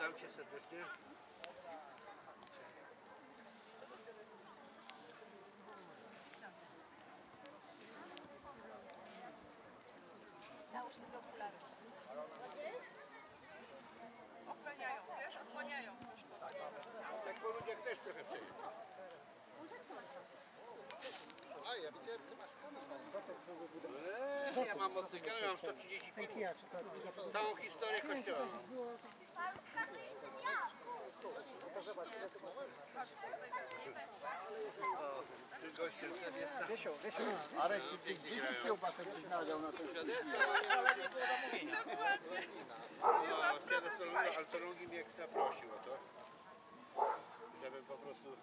Witam cię serdecznie. Załóż te okulary. Ochraniają, wiesz, osłaniają. Tak po ludziach też trochę przejedzie. A ja widziałem, ty masz pomysł. Eee, ja mam motocykl, mam 130 filmów. Całą historię kościoła. Wiesiu, Wiesiu. Arek, ty gdzieś kiełbasę byś nadział na ten No, to, ale to Lungi mnie ekstra prosił o to, żebym po prostu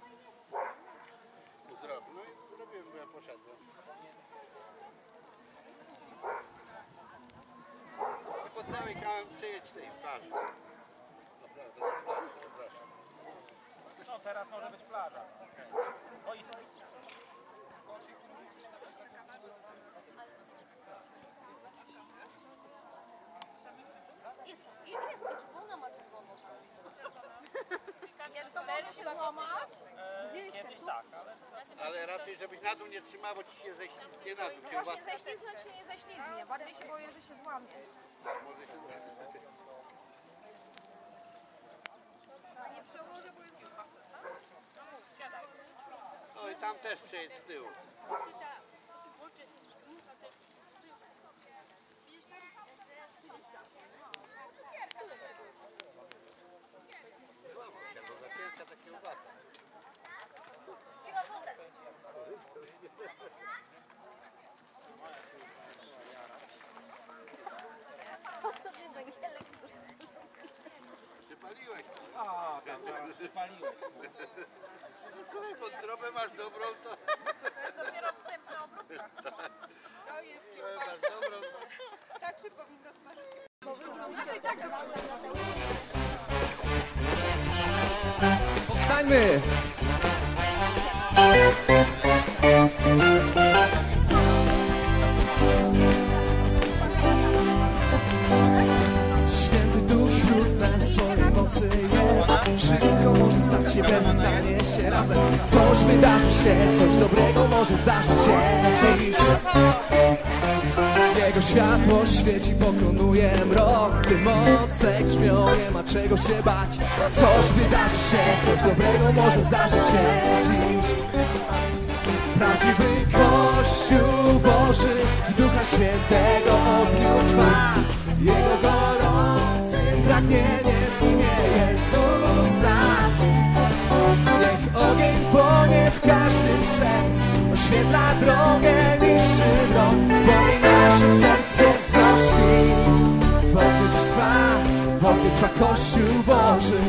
zrobił. No i zrobiłem, bo ja poszedłem. Po całej kałem przejedź tej plaży. Naprawdę, to jest plaża, przepraszam. No teraz może być plaża. Boisko. Jest, jest, czerwona ma czerwoną. Jak to może się złamać? Kiedyś tak, ale Ale raczej, żebyś na dół nie trzymał, bo ci się ześlizgnie na dół. Właśnie Kiełbasa ześlizgnąć się nie ześlizgnie. Bardziej się boję, że się złamie. może się zrobić. A nie przełożę, bo jest kiełbasa, co? No mów, siadaj. No i tam też przejedź z tyłu. Wodę. Przypaliłeś. a, tam teraz przypaliłem. No masz dobrą, to... To jest dopiero wstępna obróbka. To jest Wątrobę masz dobrą, to... Tak się powinno smażyć. A to i tak. Powstańmy! Wszystko może stać się, pewnie stanie się razem. Coś wydarzy się, coś dobrego może zdarzyć się. Dziś Jego światło świeci, pokonuje mrok. Gdy moce grzmią, nie ma czego się bać. Coś wydarzy się, coś dobrego może zdarzyć się. Dziś Prawdziwy Kościół Boży w Ducha Świętego ogniu trwa. Jego gorącym pragnieniem każdym serc Oświetla drogę, niszczy wrog Płomień naszych serc się wznosi. W ogniu dziś trwa, w ogniu trwa Kościół Boży